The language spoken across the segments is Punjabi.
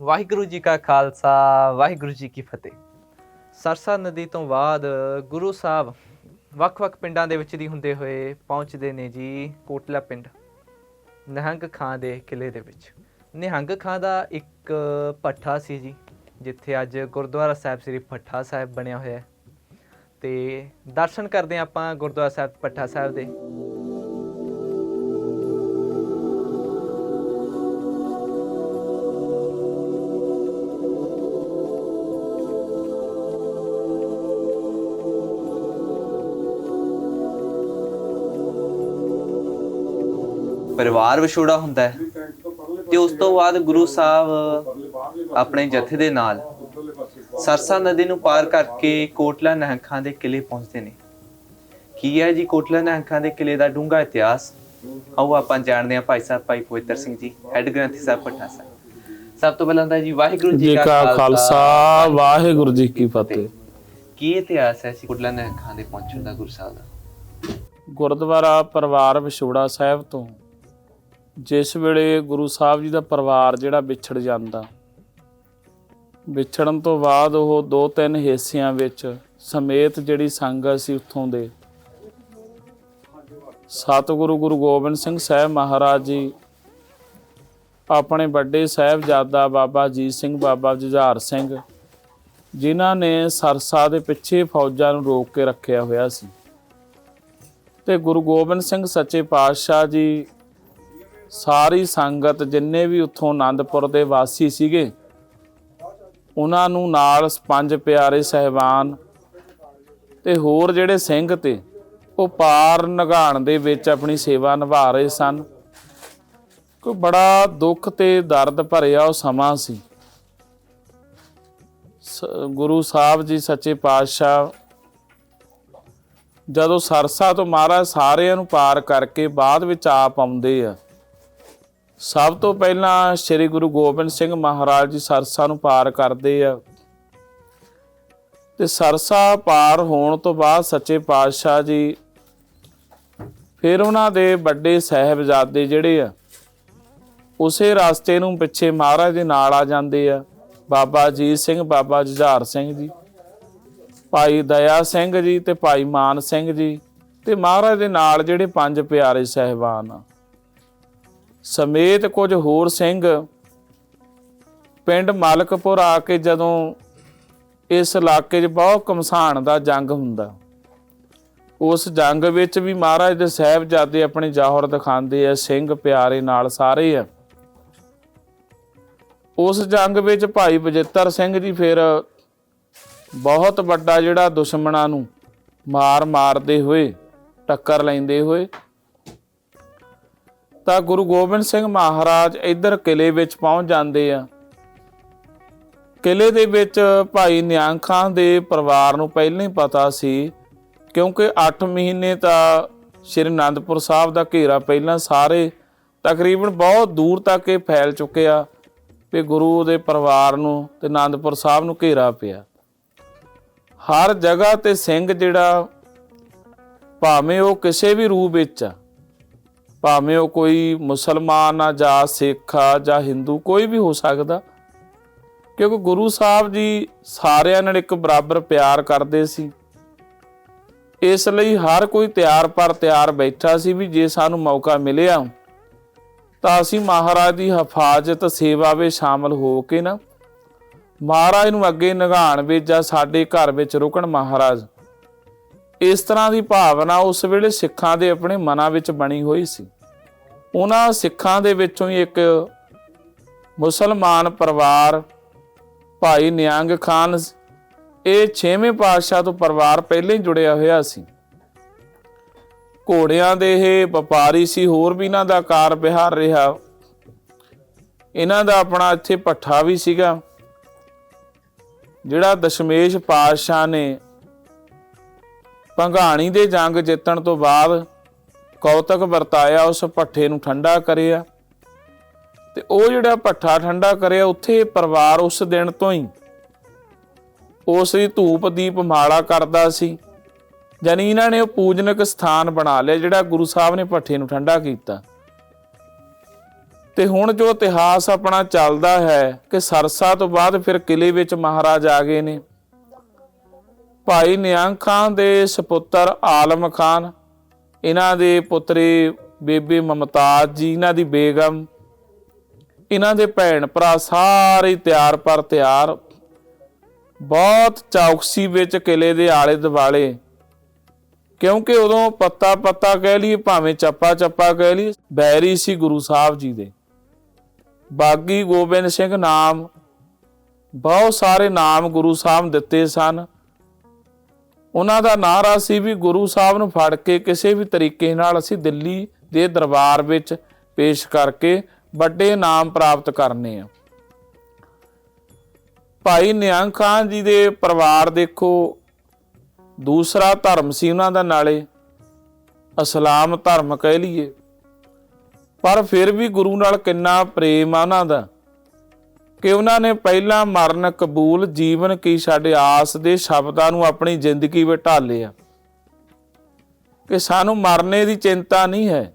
ਵਾਹਿਗੁਰੂ ਜੀ ਕਾ ਖਾਲਸਾ, ਵਾਹਿਗੁਰੂ ਜੀ ਕੀ ਫਤਿਹ। ਸਰਸਾ ਨਦੀ ਤੋਂ ਬਾਅਦ ਗੁਰੂ ਸਾਹਿਬ ਵੱਖ-ਵੱਖ ਪਿੰਡਾਂ ਦੇ ਵਿੱਚ ਦੀ ਹੁੰਦੇ ਹੋਏ ਪਹੁੰਚਦੇ ਨੇ ਜੀ ਕੋਟਲਾ ਪਿੰਡ, ਨਿਹੰਗ ਖਾਂ ਦੇ ਕਿਲੇ ਦੇ ਵਿੱਚ। ਨਿਹੰਗ ਖਾਂ ਦਾ ਇੱਕ ਪੱਠਾ ਸੀ ਜੀ, ਜਿੱਥੇ ਅੱਜ ਗੁਰਦੁਆਰਾ ਸਾਹਿਬ ਸ੍ਰੀ ਪੱਠਾ ਸਾਹਿਬ ਬਣਿਆ ਹੋਇਆ ਹੈ। ਤੇ ਦਰਸ਼ਨ ਕਰਦੇ ਹਾਂ ਆਪਾਂ ਗੁਰਦੁਆਰਾ ਸਾਹਿਬ ਪੱਠਾ ਸਾਹਿਬ ਦੇ। ਪਰਿਵਾਰ ਵਿਛੋੜਾ ਹੁੰਦਾ ਹੈ ਤੇ ਉਸ ਤੋਂ ਬਾਅਦ ਗੁਰੂ ਸਾਹਿਬ ਆਪਣੇ ਜਥੇ ਦੇ ਨਾਲ ਸਰਸਾ ਨਦੀ ਨੂੰ ਪਾਰ ਕਰਕੇ ਕੋਟਲਾ ਨਹੰਖਾਂ ਦੇ ਕਿਲੇ ਪਹੁੰਚਦੇ ਨੇ। ਕੀ ਹੈ ਜੀ ਕੋਟਲਾ ਨਹੰਖਾਂ ਦੇ ਕਿਲੇ ਦਾ ਡੂੰਘਾ ਇਤਿਹਾਸ? ਆਓ ਆਪਾਂ ਜਾਣਦੇ ਹਾਂ ਭਾਈ ਸਾਹਿਬ ਭਾਈ ਪਵਿੱਤਰ ਸਿੰਘ ਜੀ ਹੈੱਡ ਗ੍ਰੰਥੀ ਸਾਹਿਬ ਪਟਨਾ ਸਾਹਿਬ। ਸਭ ਤੋਂ ਪਹਿਲਾਂ ਤਾਂ ਜੀ ਵਾਹਿਗੁਰੂ ਜੀ ਕਾ ਖਾਲਸਾ ਵਾਹਿਗੁਰੂ ਜੀ ਕੀ ਫਤਿਹ। ਕੀ ਇਤਿਹਾਸ ਹੈ ਸੀ ਕੋਟਲਾ ਨਹੰਖਾਂ ਦੇ ਪਹੁੰਚਣ ਦਾ ਗੁਰੂ ਸਾਹਿਬ ਦਾ? ਗੁਰਦੁਆਰਾ ਪਰਿਵਾਰ ਵਿਛੋੜਾ ਸਾਹਿਬ ਤੋਂ ਜਿਸ ਵੇਲੇ ਗੁਰੂ ਸਾਹਿਬ ਜੀ ਦਾ ਪਰਿਵਾਰ ਜਿਹੜਾ ਵਿਛੜ ਜਾਂਦਾ, ਵਿਛੜਨ ਤੋਂ ਬਾਅਦ ਉਹ ਦੋ ਤਿੰਨ ਹਿੱਸਿਆਂ ਵਿੱਚ ਸਮੇਤ ਜਿਹੜੀ ਸੰਗਤ ਸੀ ਉੱਥੋਂ ਦੇ ਸਤਿਗੁਰੂ ਗੁਰੂ ਗੋਬਿੰਦ ਸਿੰਘ ਸਾਹਿਬ ਮਹਾਰਾਜ ਜੀ, ਆਪਣੇ ਵੱਡੇ ਸਾਹਿਬਜ਼ਾਦਾ ਬਾਬਾ ਜੀਤ ਸਿੰਘ, ਬਾਬਾ ਜੁਝਾਰ ਸਿੰਘ, ਜਿਨ੍ਹਾਂ ਨੇ ਸਰਸਾ ਦੇ ਪਿੱਛੇ ਫੌਜਾਂ ਨੂੰ ਰੋਕ ਕੇ ਰੱਖਿਆ ਹੋਇਆ ਸੀ। ਤੇ ਗੁਰੂ ਗੋਬਿੰਦ ਸਿੰਘ ਸੱਚੇ ਪਾਤਸ਼ਾਹ ਜੀ ਸਾਰੀ ਸੰਗਤ ਜਿੰਨੇ ਵੀ ਉੱਥੋਂ ਆਨੰਦਪੁਰ ਦੇ ਵਾਸੀ ਸੀਗੇ, ਉਹਨਾਂ ਨੂੰ ਨਾਲ ਪੰਜ ਪਿਆਰੇ ਸਹਿਬਾਨ ਤੇ ਹੋਰ ਜਿਹੜੇ ਸਿੰਘ ਤੇ, ਉਹ ਪਾਰ ਨਗਾਣ ਦੇ ਵਿੱਚ ਆਪਣੀ ਸੇਵਾ ਨਿਭਾ ਰਹੇ ਸਨ। ਕੋਈ ਬੜਾ ਦੁੱਖ ਤੇ ਦਰਦ ਭਰਿਆ ਉਹ ਸਮਾਂ ਸੀ। ਸ- ਗੁਰੂ ਸਾਹਿਬ ਜੀ ਸੱਚੇ ਪਾਤਸ਼ਾਹ ਜਦੋਂ ਸਰਸਾ ਤੋਂ ਮਹਾਰਾਜ ਸਾਰਿਆਂ ਨੂੰ ਪਾਰ ਕਰਕੇ ਬਾਅਦ ਵਿੱਚ ਆਪ ਆਉਂਦੇ ਆ ਸਭ ਤੋਂ ਪਹਿਲਾਂ ਸ੍ਰੀ ਗੁਰੂ ਗੋਬਿੰਦ ਸਿੰਘ ਮਹਾਰਾਜ ਜੀ ਸਰਸਾ ਨੂੰ ਪਾਰ ਕਰਦੇ ਆ। ਤੇ ਸਰਸਾ ਪਾਰ ਹੋਣ ਤੋਂ ਬਾਅਦ ਸੱਚੇ ਪਾਤਸ਼ਾਹ ਜੀ ਫਿਰ ਉਹਨਾਂ ਦੇ ਵੱਡੇ ਸਾਹਿਬਜ਼ਾਦੇ ਜਿਹੜੇ ਆ, ਉਸੇ ਰਸਤੇ ਨੂੰ ਪਿੱਛੇ ਮਹਾਰਾਜ ਦੇ ਨਾਲ ਆ ਜਾਂਦੇ ਆ। ਬਾਬਾ ਜੀਤ ਸਿੰਘ, ਬਾਬਾ ਜੁਝਾਰ ਸਿੰਘ ਜੀ, ਭਾਈ ਦਇਆ ਸਿੰਘ ਜੀ ਤੇ ਭਾਈ ਮਾਨ ਸਿੰਘ ਜੀ ਤੇ ਮਹਾਰਾਜ ਦੇ ਨਾਲ ਜਿਹੜੇ ਪੰਜ ਪਿਆਰੇ ਸਹਿਬਾਨ ਆ। ਸਮੇਤ ਕੁਝ ਹੋਰ ਸਿੰਘ ਪਿੰਡ ਮਾਲਕਪੁਰ ਆ ਕੇ ਜਦੋਂ ਇਸ ਇਲਾਕੇ 'ਚ ਬਹੁਤ ਕਮਸਾਨ ਦਾ ਜੰਗ ਹੁੰਦਾ, ਉਸ ਜੰਗ ਵਿੱਚ ਵੀ ਮਹਾਰਾਜ ਦੇ ਸਾਹਿਬਜ਼ਾਦੇ ਆਪਣੇ ਜੌਹਰ ਦਿਖਾਉਂਦੇ ਆ, ਸਿੰਘ ਪਿਆਰੇ ਨਾਲ ਸਾਰੇ ਆ। ਉਸ ਜੰਗ ਵਿੱਚ ਭਾਈ ਬਜਿੱਤਰ ਸਿੰਘ ਜੀ ਫਿਰ ਬਹੁਤ ਵੱਡਾ ਜਿਹੜਾ ਦੁਸ਼ਮਣਾਂ ਨੂੰ ਮਾਰ ਮਾਰਦੇ ਹੋਏ, ਟੱਕਰ ਲੈਂਦੇ ਹੋਏ ਤਾਂ ਗੁਰੂ ਗੋਬਿੰਦ ਸਿੰਘ ਮਹਾਰਾਜ ਇੱਧਰ ਕਿਲੇ ਵਿੱਚ ਪਹੁੰਚ ਜਾਂਦੇ ਆ। ਕਿਲੇ ਦੇ ਵਿੱਚ ਭਾਈ ਨਿਆਂ ਖਾਂ ਦੇ ਪਰਿਵਾਰ ਨੂੰ ਪਹਿਲਾਂ ਹੀ ਪਤਾ ਸੀ, ਕਿਉਂਕਿ 8 ਮਹੀਨੇ ਤਾਂ ਸ਼੍ਰੀ ਅਨੰਦਪੁਰ ਸਾਹਿਬ ਦਾ ਘੇਰਾ ਪਹਿਲਾਂ ਸਾਰੇ ਤਕਰੀਬਨ ਬਹੁਤ ਦੂਰ ਤੱਕ ਇਹ ਫੈਲ ਚੁੱਕਿਆ ਵੀ ਗੁਰੂ ਦੇ ਪਰਿਵਾਰ ਨੂੰ ਤੇ ਅਨੰਦਪੁਰ ਸਾਹਿਬ ਨੂੰ ਘੇਰਾ ਪਿਆ। ਹਰ ਜਗ੍ਹਾ ਤੇ ਸਿੰਘ ਜਿਹੜਾ ਭਾਵੇਂ ਉਹ ਕਿਸੇ ਵੀ ਰੂਪ ਵਿੱਚ ਆ ਭਾਵੇਂ ਉਹ ਕੋਈ ਮੁਸਲਮਾਨ ਆ ਜਾਂ ਸਿੱਖ ਆ ਜਾਂ ਹਿੰਦੂ, ਕੋਈ ਵੀ ਹੋ ਸਕਦਾ। ਕਿਉਂਕਿ ਗੁਰੂ ਸਾਹਿਬ ਜੀ ਸਾਰਿਆਂ ਨਾਲ ਇੱਕ ਬਰਾਬਰ ਪਿਆਰ ਕਰਦੇ ਸੀ। ਇਸ ਲਈ ਹਰ ਕੋਈ ਤਿਆਰ ਪਰ ਤਿਆਰ ਬੈਠਾ ਸੀ ਵੀ ਜੇ ਸਾਨੂੰ ਮੌਕਾ ਮਿਲਿਆ ਤਾਂ ਅਸੀਂ ਮਹਾਰਾਜ ਦੀ ਹਫਾਜ਼ਤ, ਸੇਵਾ ਵਿੱਚ ਸ਼ਾਮਲ ਹੋ ਕੇ ਨਾ ਮਹਾਰਾਜ ਨੂੰ ਅੱਗੇ ਨਿਗਾਣ ਵਿੱਚ ਜਾਂ ਸਾਡੇ ਘਰ ਵਿੱਚ ਰੁਕਣ ਮਹਾਰਾਜ। ਇਸ ਤਰ੍ਹਾਂ ਦੀ ਭਾਵਨਾ ਉਸ ਵੇਲੇ ਸਿੱਖਾਂ ਦੇ ਆਪਣੇ ਮਨਾਂ ਵਿੱਚ ਬਣੀ ਹੋਈ ਸੀ। ਉਹਨਾਂ ਸਿੱਖਾਂ ਦੇ ਵਿੱਚੋਂ ਹੀ ਇੱਕ ਮੁਸਲਮਾਨ ਪਰਿਵਾਰ ਭਾਈ ਨਿਆਂਗ ਖਾਨ, ਇਹ 6ਵੇਂ ਪਾਤਸ਼ਾਹ ਤੋਂ ਪਰਿਵਾਰ ਪਹਿਲਾਂ ਹੀ ਜੁੜਿਆ ਹੋਇਆ ਸੀ। ਘੋੜਿਆਂ ਦੇ ਇਹ ਵਪਾਰੀ ਸੀ, ਹੋਰ ਵੀ ਇਹਨਾਂ ਦਾ ਕਾਰ ਵਿਹਾਰ ਰਿਹਾ। ਇਹਨਾਂ ਦਾ ਆਪਣਾ ਇੱਥੇ ਪੱਠਾ ਵੀ ਸੀਗਾ, ਜਿਹੜਾ ਦਸ਼ਮੇਸ਼ ਪਾਤਸ਼ਾਹ ਨੇ ਭੰਗਾਣੀ ਦੇ ਜੰਗ ਜਿੱਤਣ ਤੋਂ ਬਾਅਦ ਕੌਤਕ ਵਰਤਾਇਆ, ਉਸ ਪੱਠੇ ਨੂੰ ਠੰਡਾ ਕਰਿਆ। ਤੇ ਉਹ ਜਿਹੜਾ ਪੱਠਾ ਠੰਡਾ ਕਰਿਆ, ਉੱਥੇ ਪਰਿਵਾਰ ਉਸ ਦਿਨ ਤੋਂ ਹੀ ਉਸ ਦੀ ਧੂਪ ਦੀਪ ਮਾਲਾ ਕਰਦਾ ਸੀ। ਜਾਨੀ ਇਹਨਾਂ ਨੇ ਉਹ ਪੂਜਨਕ ਸਥਾਨ ਬਣਾ ਲਿਆ, ਜਿਹੜਾ ਗੁਰੂ ਸਾਹਿਬ ਨੇ ਭੱਠੇ ਨੂੰ ਠੰਡਾ ਕੀਤਾ। ਤੇ ਹੁਣ ਜੋ ਇਤਿਹਾਸ ਆਪਣਾ ਚੱਲਦਾ ਹੈ ਕਿ ਸਰਸਾ ਤੋਂ ਬਾਅਦ ਫਿਰ ਕਿਲੇ ਵਿੱਚ ਮਹਾਰਾਜ ਆ ਗਏ ਨੇ। ਭਾਈ ਨਿਹੰਗ ਖਾਨ ਦੇ ਸੁਪੁੱਤਰ ਆਲਮ ਖਾਨ ਇਹਨਾਂ ਦੇ ਪੁੱਤਰੀ ਬੇਬੇ ਮਮਤਾਜ ਜੀ ਇਹਨਾਂ ਦੀ ਬੇਗਮ ਇਹਨਾਂ ਦੇ ਭੈਣ ਭਰਾ ਸਾਰੇ ਤਿਆਰ ਪਰ ਤਿਆਰ। ਬਹੁਤ ਚੌਕਸੀ ਵਿੱਚ ਕਿਲੇ ਦੇ ਆਲੇ ਦੁਆਲੇ। ਕਿਉਂਕਿ ਉਦੋਂ ਪੱਤਾ ਪੱਤਾ ਕਹਿ ਲਈ ਭਾਵੇਂ ਚੱਪਾ ਚੱਪਾ ਕਹਿ ਲਈ ਬੈਰੀ ਸੀ ਗੁਰੂ ਸਾਹਿਬ ਜੀ ਦੇ। ਬਾਗੀ ਗੋਬਿੰਦ ਸਿੰਘ ਨਾਮ, ਬਹੁਤ ਸਾਰੇ ਨਾਮ ਗੁਰੂ ਸਾਹਿਬ ਦਿੱਤੇ ਸਨ। ਉਹਨਾਂ ਦਾ ਨਾਰਾ ਸੀ ਵੀ ਗੁਰੂ ਸਾਹਿਬ ਨੂੰ ਫੜ ਕੇ ਕਿਸੇ ਵੀ ਤਰੀਕੇ ਨਾਲ ਅਸੀਂ ਦਿੱਲੀ ਦੇ ਦਰਬਾਰ ਵਿੱਚ ਪੇਸ਼ ਕਰਕੇ ਵੱਡੇ ਨਾਮ ਪ੍ਰਾਪਤ ਕਰਨੇ ਆ। ਭਾਈ ਨਿਹੰਗ ਖਾਨ ਜੀ ਦੇ ਪਰਿਵਾਰ ਦੇਖੋ, ਦੂਸਰਾ ਧਰਮ ਸੀ ਉਹਨਾਂ ਦਾ ਨਾਲੇ, ਇਸਲਾਮ ਧਰਮ ਕਹਿ ਲਈਏ। ਪਰ ਫਿਰ ਵੀ ਗੁਰੂ ਨਾਲ ਕਿੰਨਾ ਪ੍ਰੇਮ ਆ ਉਹਨਾਂ ਦਾ। ਕਿ ਉਹਨਾਂ ਨੇ ਪਹਿਲਾਂ ਮਰਨ ਕਬੂਲ ਜੀਵਨ ਕੀ ਸਾਡੇ ਆਸ ਦੇ ਸ਼ਬਦਾਂ ਨੂੰ ਆਪਣੀ ਜ਼ਿੰਦਗੀ ਵਿੱਚ ਢਾਲਿਆ ਕਿ ਸਾਨੂੰ ਮਰਨੇ ਦੀ ਚਿੰਤਾ ਨਹੀਂ ਹੈ।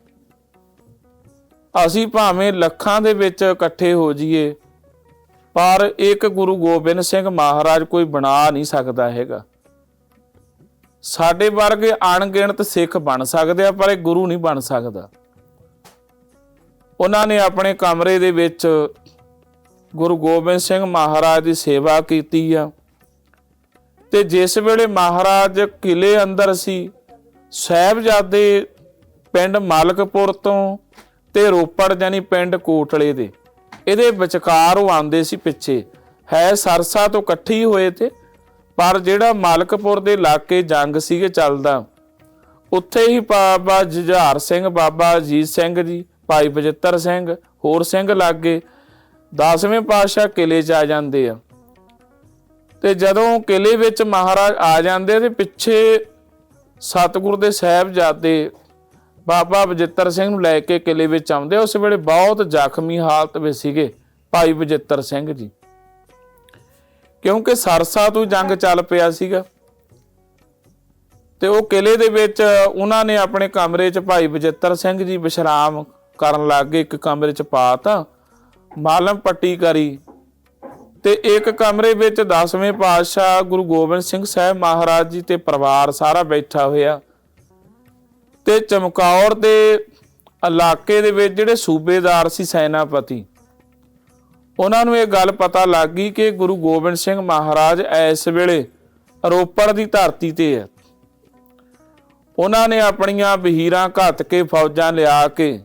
ਅਸੀਂ ਭਾਵੇਂ ਲੱਖਾਂ ਦੇ ਵਿੱਚ ਇਕੱਠੇ ਹੋ ਜਾਈਏ, ਪਰ ਇੱਕ ਗੁਰੂ ਗੋਬਿੰਦ ਸਿੰਘ ਮਹਾਰਾਜ ਕੋਈ ਬਣਾ ਨਹੀਂ ਸਕਦਾ ਹੈਗਾ। ਸਾਡੇ ਵਰਗੇ ਅਣਗਿਣਤ ਸਿੱਖ ਬਣ ਸਕਦੇ ਆ, ਪਰ ਇਹ ਗੁਰੂ ਨਹੀਂ ਬਣ ਸਕਦਾ। ਉਹਨਾਂ ਨੇ ਆਪਣੇ ਕਮਰੇ ਦੇ ਵਿੱਚ ਗੁਰੂ ਗੋਬਿੰਦ ਸਿੰਘ ਮਹਾਰਾਜ ਦੀ ਸੇਵਾ ਕੀਤੀ ਆ। ਤੇ ਜਿਸ ਵੇਲੇ ਮਹਾਰਾਜ ਕਿਲੇ ਅੰਦਰ ਸੀ, ਸਾਹਿਬਜ਼ਾਦੇ ਪਿੰਡ ਮਾਲਕਪੁਰ ਤੋਂ ਤੇ ਰੋਪੜ ਜਾਨੀ ਪਿੰਡ ਕੋਟਲੇ ਦੇ, ਇਹਦੇ ਵਿਚਕਾਰ ਉਹ ਆਂਦੇ ਸੀ ਪਿੱਛੇ। ਹੈ ਸਰਸਾ ਤੋਂ ਇਕੱਠੀ ਹੋਏ ਤੇ, ਪਰ ਜਿਹੜਾ ਮਾਲਕਪੁਰ ਦੇ ਇਲਾਕੇ ਜੰਗ ਸੀਗੇ ਚੱਲਦਾ, ਉੱਥੇ ਹੀ ਬਾਬਾ ਜੁਝਾਰ ਸਿੰਘ, ਬਾਬਾ ਅਜੀਤ ਸਿੰਘ ਜੀ, ਭਾਈ ਬਜਿੱਤਰ ਸਿੰਘ, ਹੋਰ ਸਿੰਘ ਲਾਗੇ 10ਵੇਂ ਪਾਤਸ਼ਾਹ ਕਿਲੇ 'ਚ ਆ ਜਾਂਦੇ ਆ। ਤੇ ਜਦੋਂ ਕਿਲੇ ਵਿੱਚ ਮਹਾਰਾਜ ਆ ਜਾਂਦੇ ਤੇ ਪਿੱਛੇ ਸਤਿਗੁਰ ਦੇ ਸਾਹਿਬਜ਼ਾਦੇ ਬਾਬਾ ਬਜਿੱਤਰ ਸਿੰਘ ਨੂੰ ਲੈ ਕੇ ਕਿਲੇ ਵਿੱਚ ਆਉਂਦੇ ਉਸ ਵੇਲੇ ਬਹੁਤ ਜ਼ਖਮੀ ਹਾਲਤ ਵਿੱਚ ਸੀਗੇ ਭਾਈ ਬਜਿੱਤਰ ਸਿੰਘ ਜੀ। ਕਿਉਂਕਿ ਸਰਸਾ ਤੋਂ ਜੰਗ ਚੱਲ ਪਿਆ ਸੀਗਾ। ਤੇ ਉਹ ਕਿਲੇ ਦੇ ਵਿੱਚ ਉਹਨਾਂ ਨੇ ਆਪਣੇ ਕਮਰੇ 'ਚ ਭਾਈ ਬਜਿੱਤਰ ਸਿੰਘ ਜੀ ਵਿਸ਼ਰਾਮ ਕਰਨ ਲੱਗ ਗਏ। ਇੱਕ ਕਮਰੇ 'ਚ ਪਾਤਾ ਮਾਲਮ ਪੱਟੀ ਕਰੀ ਤੇ ਇੱਕ ਕਮਰੇ ਵਿੱਚ 10ਵੇਂ ਪਾਤਸ਼ਾਹ ਗੁਰੂ ਗੋਬਿੰਦ ਸਿੰਘ ਸਾਹਿਬ ਮਹਾਰਾਜ ਜੀ ਤੇ ਪਰਿਵਾਰ ਸਾਰਾ ਬੈਠਾ ਹੋਇਆ ਤੇ ਚਮਕੌਰ ਦੇ ਇਲਾਕੇ ਦੇ ਵਿੱਚ ਜਿਹੜੇ ਸੂਬੇਦਾਰ ਸੀ ਸੈਨਾਪਤੀ, ਉਹਨਾਂ ਨੂੰ ਇਹ ਗੱਲ ਪਤਾ ਲੱਗ ਗਈ ਕਿ ਗੁਰੂ ਗੋਬਿੰਦ ਸਿੰਘ ਮਹਾਰਾਜ ਇਸ ਵੇਲੇ ਰੋਪੜ ਦੀ ਧਰਤੀ ਤੇ ਹੈ ਉਹਨਾਂ ਨੇ ਆਪਣੀਆਂ ਬਹੀਰਾਂ ਘੱਤ ਕੇ ਫੌਜਾਂ ਲਿਆ ਕੇ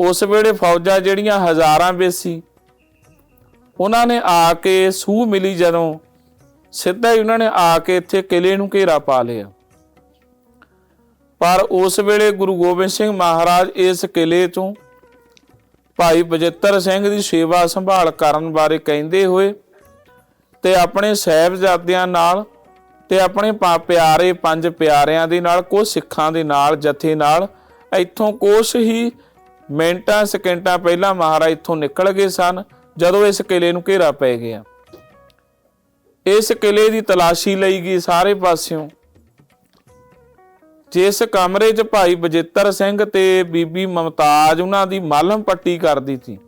ਉਸ ਵੇਲੇ ਫੌਜਾਂ ਜਿਹੜੀਆਂ ਹਜ਼ਾਰਾਂ ਵਿੱਚ ਸੀ, ਉਹਨਾਂ ਨੇ ਆ ਕੇ ਸੂਹ ਮਿਲੀ ਜਦੋਂ ਸਿੱਧਾ ਹੀ ਉਹਨਾਂ ਨੇ ਆ ਕੇ ਇੱਥੇ ਕਿਲੇ ਨੂੰ ਘੇਰਾ ਪਾ ਲਿਆ। ਪਰ ਉਸ ਵੇਲੇ ਗੁਰੂ ਗੋਬਿੰਦ ਸਿੰਘ ਮਹਾਰਾਜ ਇਸ ਕਿਲੇ ਤੋਂ ਭਾਈ ਬਜਿੱਤਰ ਸਿੰਘ ਦੀ ਸੇਵਾ ਸੰਭਾਲ ਕਰਨ ਬਾਰੇ ਕਹਿੰਦੇ ਹੋਏ ਤੇ ਆਪਣੇ ਸਹਿਬਜ਼ਾਦਿਆਂ ਨਾਲ ਤੇ ਆਪਣੇ ਪਿਆਰੇ ਪੰਜ ਪਿਆਰਿਆਂ ਦੇ ਨਾਲ, ਕੁਝ ਸਿੱਖਾਂ ਦੇ ਨਾਲ, ਜਥੇ ਨਾਲ, ਇੱਥੋਂ ਕੁਛ ਹੀ ਮਿੰਟਾਂ, ਸਕਿੰਟਾਂ ਪਹਿਲਾਂ ਮਹਾਰਾਜ ਇੱਥੋਂ ਨਿਕਲ ਗਏ ਸਨ, ਜਦੋਂ ਇਸ ਕਿਲੇ ਨੂੰ ਘੇਰਾ ਪੈ ਗਿਆ। ਇਸ ਕਿਲੇ ਦੀ ਤਲਾਸ਼ੀ ਲਈ ਗਈ ਸਾਰੇ ਪਾਸਿਓਂ। ਜਿਸ ਕਮਰੇ 'ਚ ਭਾਈ ਬਜਿੱਤਰ ਸਿੰਘ ਤੇ ਬੀਬੀ ਮਮਤਾਜ ਉਹਨਾਂ ਦੀ ਮਾਲਮ ਪੱਟੀ ਕਰਦੀ ਸੀ।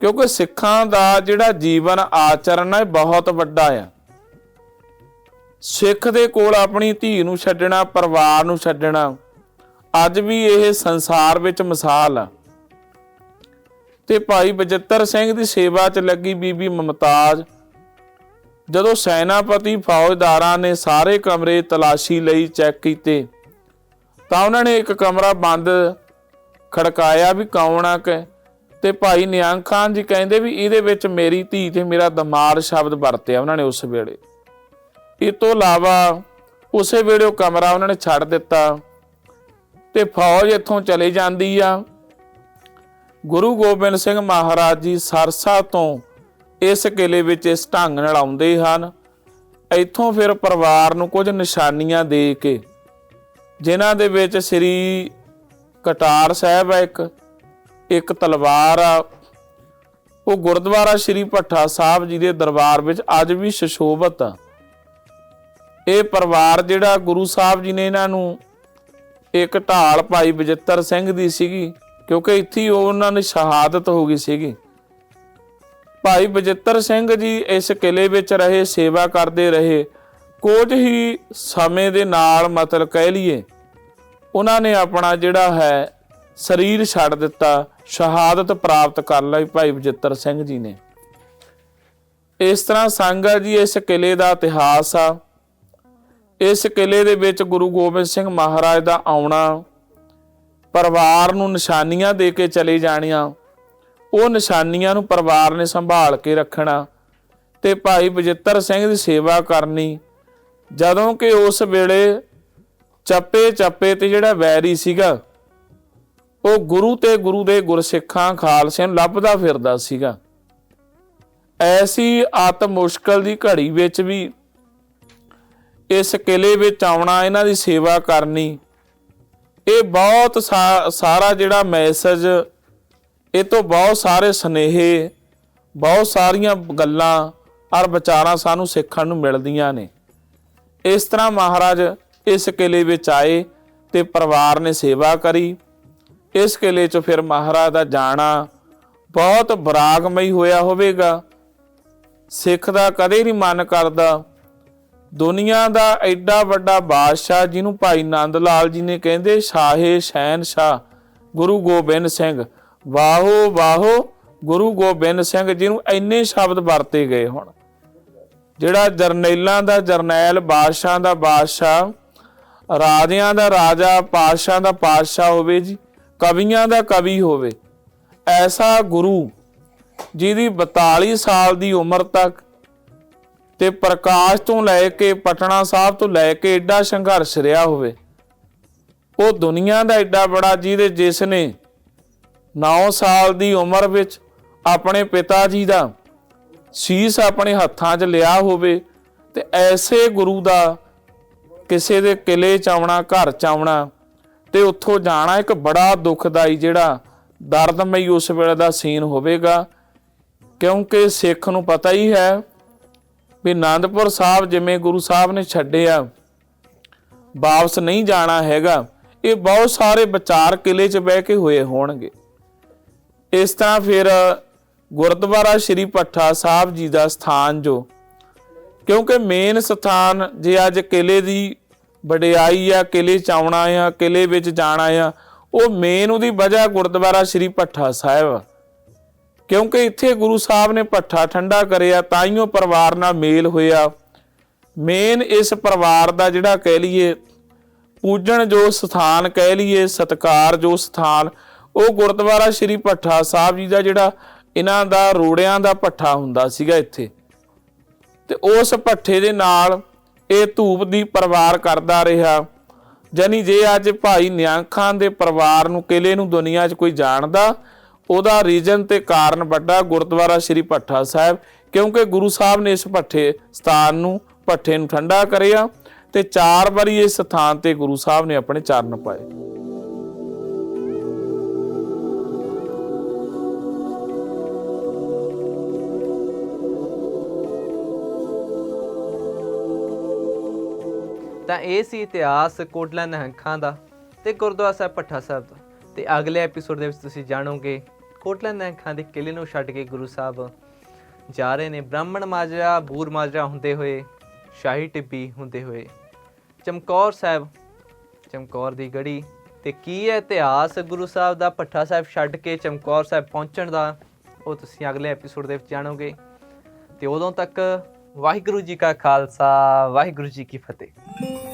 ਕਿਉਂਕਿ ਸਿੱਖਾਂ ਦਾ ਜਿਹੜਾ ਜੀਵਨ ਆਚਰਣ ਹੈ ਬਹੁਤ ਵੱਡਾ ਆ। ਸਿੱਖ ਦੇ ਕੋਲ ਆਪਣੀ ਧੀ ਨੂੰ ਛੱਡਣਾ, ਪਰਿਵਾਰ ਨੂੰ ਛੱਡਣਾ ਅੱਜ ਵੀ ਇਹ ਸੰਸਾਰ ਵਿੱਚ ਮਿਸਾਲ ਆ। ਤੇ ਭਾਈ ਬਜਿੱਤਰ ਸਿੰਘ ਦੀ ਸੇਵਾ 'ਚ ਲੱਗੀ ਬੀਬੀ ਮਮਤਾਜ। ਜਦੋਂ ਸੈਨਾਪਤੀ ਫੌਜਦਾਰਾਂ ਨੇ ਸਾਰੇ ਕਮਰੇ ਤਲਾਸ਼ੀ ਲਈ ਚੈੱਕ ਕੀਤੇ, ਤਾਂ ਉਹਨਾਂ ਨੇ ਇੱਕ ਕਮਰਾ ਬੰਦ ਖੜਕਾਇਆ ਵੀ ਕੌਣ ਆ ਕਿ, ਤੇ ਭਾਈ ਨਿਹੰਗ ਖਾਨ ਜੀ ਕਹਿੰਦੇ ਵੀ ਇਹਦੇ ਵਿੱਚ ਮੇਰੀ ਧੀ ਤੇ ਮੇਰਾ ਦਮਾਰ ਸ਼ਬਦ ਵਰਤਿਆ ਉਹਨਾਂ ਨੇ ਉਸ ਵੇਲੇ। ਇਹ ਤੋਂ ਇਲਾਵਾ ਉਸੇ ਵੇਲੇ ਉਹ ਕਮਰਾ ਉਹਨਾਂ ਨੇ ਛੱਡ ਦਿੱਤਾ। ਤੇ ਫੌਜ ਇੱਥੋਂ ਚਲੇ ਜਾਂਦੀ ਆ। ਗੁਰੂ ਗੋਬਿੰਦ ਸਿੰਘ ਮਹਾਰਾਜ ਜੀ ਸਰਸਾ ਤੋਂ ਇਸ ਕਿਲੇ ਵਿੱਚ ਇਸ ਢੰਗ ਨਾਲ ਆਉਂਦੇ ਹਨ। ਇੱਥੋਂ ਫਿਰ ਪਰਿਵਾਰ ਨੂੰ ਕੁਝ ਨਿਸ਼ਾਨੀਆਂ ਦੇ ਕੇ, ਜਿਨ੍ਹਾਂ ਦੇ ਵਿੱਚ ਸ੍ਰੀ ਕਟਾਰ ਸਾਹਿਬ ਹੈ ਇੱਕ ਇੱਕ ਤਲਵਾਰ ਆ। ਉਹ ਗੁਰਦੁਆਰਾ ਸ੍ਰੀ ਭੱਠਾ ਸਾਹਿਬ ਜੀ ਦੇ ਦਰਬਾਰ ਵਿੱਚ ਅੱਜ ਵੀ ਸੁਸ਼ੋਭਤ ਆ। ਇਹ ਪਰਿਵਾਰ ਜਿਹੜਾ ਗੁਰੂ ਸਾਹਿਬ ਜੀ ਨੇ ਇਹਨਾਂ ਨੂੰ ਇੱਕ ਢਾਲ ਭਾਈ ਬਜਿੱਤਰ ਸਿੰਘ ਦੀ ਸੀਗੀ, ਕਿਉਂਕਿ ਇੱਥੇ ਹੀ ਉਹਨਾਂ ਦੀ ਸ਼ਹਾਦਤ ਹੋ ਗਈ ਸੀਗੀ। ਭਾਈ ਬਜਿੱਤਰ ਸਿੰਘ ਜੀ ਇਸ ਕਿਲੇ ਵਿੱਚ ਰਹੇ, ਸੇਵਾ ਕਰਦੇ ਰਹੇ, ਕੁਝ ਹੀ ਸਮੇਂ ਦੇ ਨਾਲ ਮਤਲਬ ਕਹਿ ਲਈਏ, ਉਹਨਾਂ ਨੇ ਆਪਣਾ ਜਿਹੜਾ ਹੈ, ਸਰੀਰ ਛੱਡ ਦਿੱਤਾ, ਸ਼ਹਾਦਤ ਪ੍ਰਾਪਤ ਕਰ ਲਈ ਭਾਈ ਬਜਿੱਤਰ ਸਿੰਘ ਜੀ ਨੇ। ਇਸ ਤਰ੍ਹਾਂ ਸੰਗਾ ਜੀ, ਇਸ ਕਿਲੇ ਦਾ ਇਤਿਹਾਸ ਆ। ਇਸ ਕਿਲੇ ਦੇ ਵਿੱਚ ਗੁਰੂ ਗੋਬਿੰਦ ਸਿੰਘ ਮਹਾਰਾਜ ਦਾ ਆਉਣਾ, ਪਰਿਵਾਰ ਨੂੰ ਨਿਸ਼ਾਨੀਆਂ ਦੇ ਕੇ ਚਲੇ ਜਾਣੀਆਂ, ਉਹ ਨਿਸ਼ਾਨੀਆਂ ਨੂੰ ਪਰਿਵਾਰ ਨੇ ਸੰਭਾਲ ਕੇ ਰੱਖਣਾ ਤੇ ਭਾਈ ਬਜਿੱਤਰ ਸਿੰਘ ਦੀ ਸੇਵਾ ਕਰਨੀ। ਜਦੋਂ ਕਿ ਉਸ ਵੇਲੇ ਚੱਪੇ ਚੱਪੇ ਤੇ ਜਿਹੜਾ ਵੈਰੀ ਸੀਗਾ, ਉਹ ਗੁਰੂ ਤੇ ਗੁਰੂ ਦੇ ਗੁਰਸਿੱਖਾਂ ਖਾਲਸੇ ਨੂੰ ਲੱਭਦਾ ਫਿਰਦਾ ਸੀਗਾ। ਐਸੀ ਆਤ ਮੁਸ਼ਕਲ ਦੀ ਘੜੀ ਵਿੱਚ ਵੀ ਇਸ ਕਿਲੇ ਵਿੱਚ ਆਉਣਾ, ਇਹਨਾਂ ਦੀ ਸੇਵਾ ਕਰਨੀ। ਇਹ ਬਹੁਤ ਸਾ- ਸਾਰਾ ਜਿਹੜਾ ਮੈਸੇਜ, ਇਹ ਤੋਂ ਬਹੁਤ ਸਾਰੇ ਸਨੇਹੇ, ਬਹੁਤ ਸਾਰੀਆਂ ਗੱਲਾਂ ਔਰ ਵਿਚਾਰਾਂ ਸਾਨੂੰ ਸਿੱਖਣ ਨੂੰ ਮਿਲਦੀਆਂ ਨੇ। ਇਸ ਤਰ੍ਹਾਂ ਮਹਾਰਾਜ ਇਸ ਕਿਲੇ ਵਿੱਚ ਆਏ ਤੇ ਪਰਿਵਾਰ ਨੇ ਸੇਵਾ ਕਰੀ। ਇਸ ਕਿਲੇ 'ਚ ਫਿਰ ਮਹਾਰਾਜ ਦਾ ਜਾਣਾ ਬਹੁਤ ਬਰਾਗਮਈ ਹੋਇਆ ਹੋਵੇਗਾ। ਸਿੱਖ ਦਾ ਕਦੇ ਨਹੀਂ ਮਨ ਕਰਦਾ ਦੁਨੀਆ ਦਾ ਐਡਾ ਵੱਡਾ ਬਾਦਸ਼ਾਹ ਜਿਹਨੂੰ ਭਾਈ ਨੰਦ ਲਾਲ ਜੀ ਨੇ ਕਹਿੰਦੇ, ਸ਼ਾਹੇ ਸ਼ਹਿਨਸ਼ਾਹ ਗੁਰੂ ਗੋਬਿੰਦ ਸਿੰਘ। ਵਾਹੋ ਵਾਹੋ, ਗੁਰੂ ਗੋਬਿੰਦ ਸਿੰਘ ਜਿਹਨੂੰ ਇੰਨੇ ਸ਼ਬਦ ਵਰਤੇ ਗਏ ਹੁਣ। ਜਿਹੜਾ ਜਰਨੈਲਾਂ ਦਾ ਜਰਨੈਲ, ਬਾਦਸ਼ਾਹ ਦਾ ਬਾਦਸ਼ਾਹ, ਰਾਜਿਆਂ ਦਾ ਰਾਜਾ, ਪਾਤਸ਼ਾਹ ਦਾ ਪਾਤਸ਼ਾਹ ਹੋਵੇ ਜੀ, ਕਵੀਆਂ ਦਾ ਕਵੀ ਹੋਵੇ, ਐਸਾ ਗੁਰੂ ਜਿਹਦੀ 42 ਸਾਲ ਦੀ ਉਮਰ ਤੱਕ ਤੇ ਪ੍ਰਕਾਸ਼ ਤੋਂ ਲੈ ਕੇ ਪਟਨਾ ਸਾਹਿਬ ਤੋਂ ਲੈ ਕੇ ਐਡਾ ਸੰਘਰਸ਼ ਰਿਹਾ ਹੋਵੇ। ਉਹ ਦੁਨੀਆ ਦਾ ਐਡਾ ਬੜਾ ਜਿਹਦੇ ਜਿਸ ਨੇ 9 ਸਾਲ ਦੀ ਉਮਰ ਵਿੱਚ ਆਪਣੇ ਪਿਤਾ ਜੀ ਦਾ ਸੀਸ ਆਪਣੇ ਹੱਥਾਂ 'ਚ ਲਿਆ ਹੋਵੇ ਤੇ ਐਸੇ ਗੁਰੂ ਦਾ ਕਿਸੇ ਦੇ ਕਿਲੇ ਚ ਆਉਣਾ, ਘਰ ਚ ਆਉਣਾ ਤੇ ਉੱਥੋਂ ਜਾਣਾ ਇੱਕ ਬੜਾ ਦੁਖਦਾਈ ਜਿਹੜਾ ਦਰਦਮਈ ਉਸ ਵੇਲੇ ਦਾ ਸੀਨ ਹੋਵੇਗਾ। ਕਿਉਂਕਿ ਸਿੱਖ ਨੂੰ ਪਤਾ ਹੀ ਹੈ ਵੀ ਆਨੰਦਪੁਰ ਸਾਹਿਬ ਜਿਵੇਂ ਗੁਰੂ ਸਾਹਿਬ ਨੇ ਛੱਡਿਆ, ਵਾਪਸ ਨਹੀਂ ਜਾਣਾ ਹੈਗਾ, ਇਹ ਬਹੁਤ ਸਾਰੇ ਵਿਚਾਰ ਕਿਲੇ 'ਚ ਬਹਿ ਕੇ ਹੋਏ ਹੋਣਗੇ। ਇਸ ਤਰ੍ਹਾਂ ਫਿਰ ਗੁਰਦੁਆਰਾ ਸ਼੍ਰੀ ਪੱਠਾ ਸਾਹਿਬ ਜੀ ਦਾ ਸਥਾਨ ਜੋ, ਕਿਉਂਕਿ ਮੇਨ ਸਥਾਨ ਜੇ ਅੱਜ ਕਿਲੇ ਦੀ ਵਡਿਆਈ ਆ ਕਿਲੇ ਚ ਆਉਣਾ ਆ ਕਿਲੇ ਵਿੱਚ ਜਾਣਾ ਆ, ਉਹ ਮੇਨ ਉਹਦੀ ਵਜ੍ਹਾ ਗੁਰਦੁਆਰਾ ਸ਼੍ਰੀ ਪੱਠਾ ਸਾਹਿਬ ਕਿਉਂਕਿ ਇੱਥੇ ਗੁਰੂ ਸਾਹਿਬ ਨੇ ਪੱਠਾ ਠੰਡਾ ਕਰਿਆ, ਤਾਈਓ ਪਰਿਵਾਰ ਨਾਲ ਮੇਲ ਹੋਇਆ। ਮੇਨ ਇਸ ਪਰਿਵਾਰ ਦਾ ਜਿਹੜਾ ਕਹਿ ਲਈਏ, ਪੂਜਣ ਜੋ ਸਥਾਨ ਕਹਿ ਲਈਏ, ਸਤਕਾਰ ਜੋ ਸਥਾਨ, ਉਹ ਗੁਰਦੁਆਰਾ ਸ਼੍ਰੀ ਪੱਠਾ ਸਾਹਿਬ ਜੀ ਦਾ ਜਿਹੜਾ ਇਹਨਾਂ ਦਾ ਰੋੜਿਆਂ ਦਾ ਪੱਠਾ ਹੁੰਦਾ ਸੀਗਾ ਇੱਥੇ। ਤੇ ਉਸ ਪੱਠੇ ਦੇ ਨਾਲ ਇਹ ਧੂਪ ਦੀ ਪਰਿਵਾਰ ਕਰਦਾ ਰਿਹਾ। ਜਾਨੀ ਜੇ ਅੱਜ ਭਾਈ ਨਿਆਂ ਖਾਨ ਦੇ ਪਰਿਵਾਰ ਨੂੰ, ਕਿਲੇ ਨੂੰ ਦੁਨੀਆ 'ਚ ਕੋਈ ਜਾਣਦਾ ਉਹਦਾ ਰੀਜਨ ਤੇ ਕਾਰਨ ਵੱਡਾ ਗੁਰਦੁਆਰਾ ਸ਼੍ਰੀ ਭੱਠਾ ਸਾਹਿਬ, ਕਿਉਂਕਿ ਗੁਰੂ ਸਾਹਿਬ ਨੇ ਇਸ ਭੱਠੇ, ਸਥਾਨ ਨੂੰ, ਭੱਠੇ ਨੂੰ ਠੰਡਾ ਕਰਿਆ ਤੇ ਚਾਰ ਵਾਰੀ ਇਸ ਸਥਾਨ ਤੇ ਗੁਰੂ ਸਾਹਿਬ ਨੇ ਆਪਣੇ ਚਰਨ ਪਾਏ। ਤਾਂ ਇਹ ਸੀ ਇਤਿਹਾਸ ਕੋਟਲਾ ਨਹੰਖਾਂ ਦਾ ਤੇ ਗੁਰਦੁਆਰਾ ਸਾਹਿਬ ਭੱਠਾ ਸਾਹਿਬ ਦਾ। ਤੇ ਅਗਲੇ ਐਪੀਸੋਡ ਦੇ ਵਿੱਚ ਤੁਸੀਂ ਜਾਣੋਗੇ ਕੋਟਲਾ ਨੈਂਖਾਂ ਦੇ ਕਿਲੇ ਨੂੰ ਛੱਡ ਕੇ ਗੁਰੂ ਸਾਹਿਬ ਜਾ ਰਹੇ ਨੇ। ਬ੍ਰਾਹਮਣ ਮਾਜਰਾ, ਬੂਰ ਮਾਜਰਾ ਹੁੰਦੇ ਹੋਏ, ਸ਼ਾਹੀ ਟਿੱਬੀ ਹੁੰਦੇ ਹੋਏ। ਚਮਕੌਰ ਸਾਹਿਬ, ਚਮਕੌਰ ਦੀ ਗੜੀ, ਤੇ ਕੀ ਹੈ ਇਤਿਹਾਸ ਗੁਰੂ ਸਾਹਿਬ ਦਾ ਭੱਠਾ ਸਾਹਿਬ ਛੱਡ ਕੇ ਚਮਕੌਰ ਸਾਹਿਬ ਪਹੁੰਚਣ ਦਾ, ਉਹ ਤੁਸੀਂ ਅਗਲੇ ਐਪੀਸੋਡ ਦੇ ਵਿੱਚ ਜਾਣੋਗੇ। ਤੇ ਉਦੋਂ ਤੱਕ ਵਾਹਿਗੁਰੂ ਜੀ ਕਾ ਖਾਲਸਾ, ਵਾਹਿਗੁਰੂ ਜੀ ਕੀ ਫਤਿਹ।